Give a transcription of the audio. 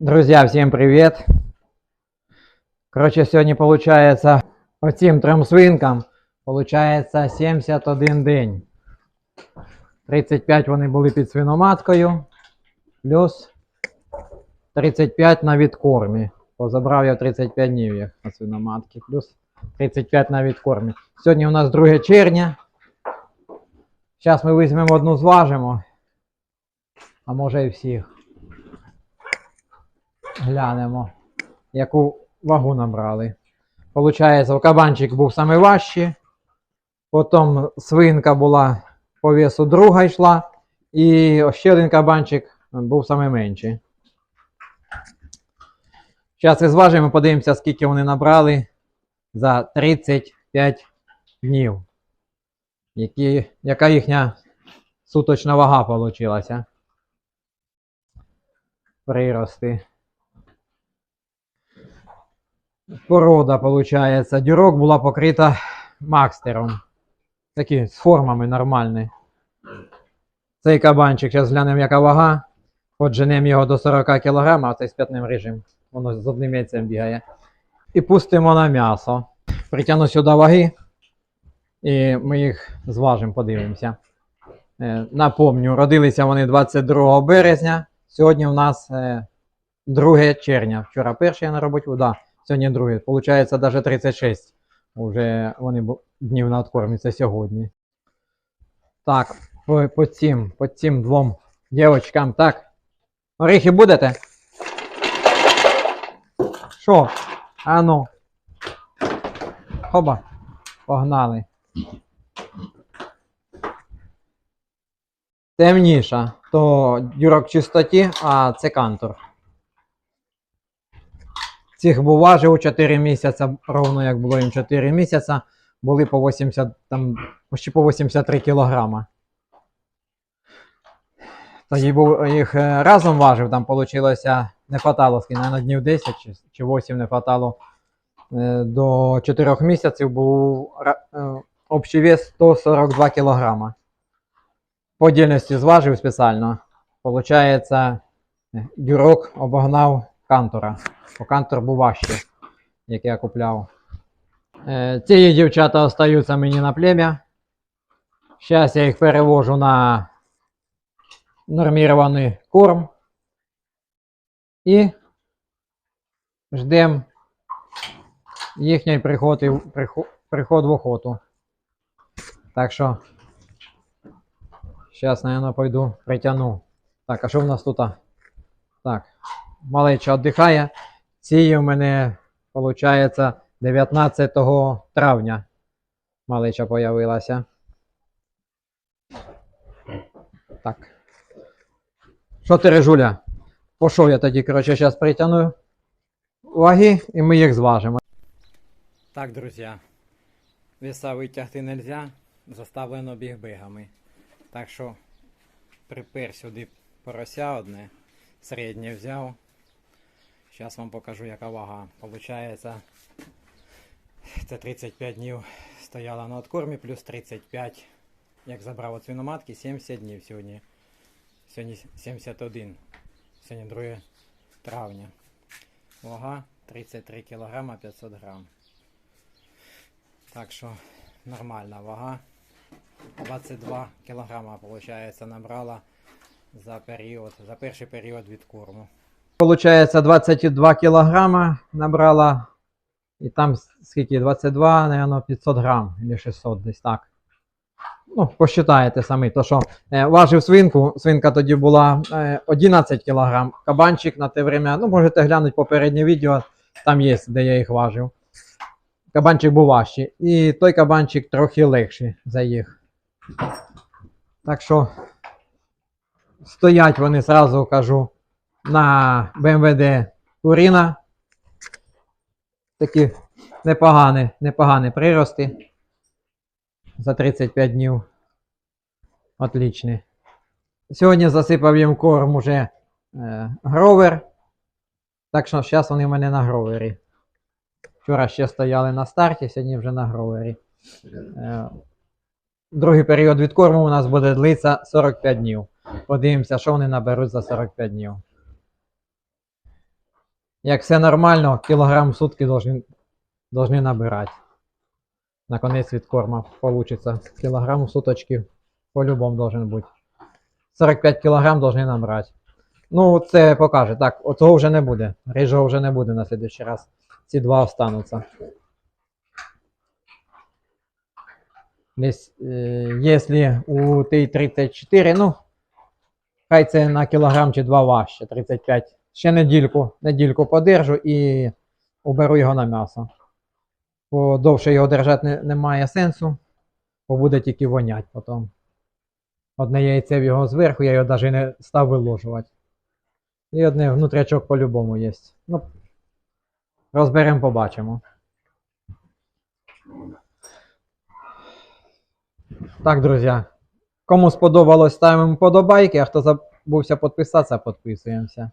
Друзья, всем привет! Короче, сьогодні получается оцім трьом свинкам получається 71 день. 35 вони були під свиноматкою, плюс 35 на відкормі. Позабрав я 35 днів їх на свиноматки, плюс 35 на відкормі. Сьогодні у нас 2 червня. Зараз ми візьмемо одну зважимо. А може і всіх. Глянемо, яку вагу набрали. Получається, кабанчик був саме важчий. Потім свинка була по весу друга йшла. І ще один кабанчик був саме менший. Зараз і зважимо, подивимося, скільки вони набрали за 35 днів. Які, яка їхня суточна вага вийшла. Прирости. Порода, получается. Дюрок була покрита макстером. Такі з формами нормальні. Цей кабанчик, зараз глянемо, яка вага. Подженемо його до 40 кг, а цей з п'ятним режим. Воно з одним яйцем бігає. І пустимо на м'ясо. Притягну сюди ваги. І ми їх зважимо, подивимося. Е, Напомню, родилися вони 22 березня. Сьогодні у нас е, 2 червня. Вчора перший я на роботі, да, сьогодні другий. Получається навіть 36. Уже вони днів на откормі, сьогодні. Так, по, по цим, по цим двом дівчаткам, так. Орехи будете? Що? А ну. Хоба. Погнали. Темніша, то дюрок чистоті, а це кантор. Цих був важив 4 місяці, ровно як було їм 4 місяці, були по 80, там, почти по 83 кілограма. Тоді був їх е, разом важив, там вийшло, не хватало, наверное, днів 10 чи, чи 8 не хватало. Е, До 4 місяців був е, общий вес 142 кілограма. По дільності зважив спеціально. Получається, дюрок обогнав кантора. Бо кантор був важчий, як я купляв. Е, ці дівчата остаються мені на плем'я. Зараз я їх перевожу на нормірований корм. І ждемо їхній приход, і- приход, приход в охоту. Так що, зараз, мабуть, пойду притягну. Так, а що в нас тут? Так, малеча віддихає. Ці у мене, виходить, 19 травня малеча появилася. Так. Що ти, Режуля? Пішов я тоді, коротше, зараз притягну ваги і ми їх зважимо. Так, друзі. Веса витягти не можна, заставлено біг-бигами. Так що припер сюди порося одне, середнє взяв. Зараз вам покажу, яка вага. Получається, це 35 днів стояла на откормі, плюс 35, як забрав от свиноматки, 70 днів сьогодні. Сьогодні 71. Сьогодні 2 травня. Вага 33 кг 500 грам. Так що нормальна вага. 22 кг, виходить, набрала за період, за перший період від корму. Получається 22 кілограма набрала. І там скільки? 22, наверное, 500 грам, або 600 десь так. Ну, посчитаєте самі. То що е, важив свинку, свинка тоді була е, 11 кілограм. Кабанчик на те время, ну можете глянути попереднє відео, там є, де я їх важив. Кабанчик був важчий. І той кабанчик трохи легший за їх. Так що стоять вони, зразу кажу, на БМВД Туріна. Такі непогані, непогані прирости. За 35 днів. Отлічні. Сьогодні засипав їм корм уже е, гровер. Так що зараз вони в мене на гровері. Вчора ще стояли на старті, сьогодні вже на гровері. Е, другий період відкорму у нас буде длитися 45 днів. Подивимося, що вони наберуть за 45 днів. Як все нормально, кілограм в сутки должны, должны набирати. На конець від корма получится. Кілограм в суточки по-любому должен бути. 45 кілограм должны набрати. Ну, це покаже. Так, оцього вже не буде. Рижого вже не буде на следующий раз. Ці два остануться. Десь, е, якщо у Т-34, ну, хай це на кілограм чи два важче, 35. Ще недільку, недільку подержу і уберу його на м'ясо. Бо довше його держати не, немає сенсу, бо буде тільки вонять потім. Одне яйце в його зверху, я його навіть не став виложувати. І одне внутрячок по-любому є. Ну, розберемо, побачимо. Так, друзі. Кому сподобалось, ставимо подобайки, а хто забувся підписатися, підписуємося.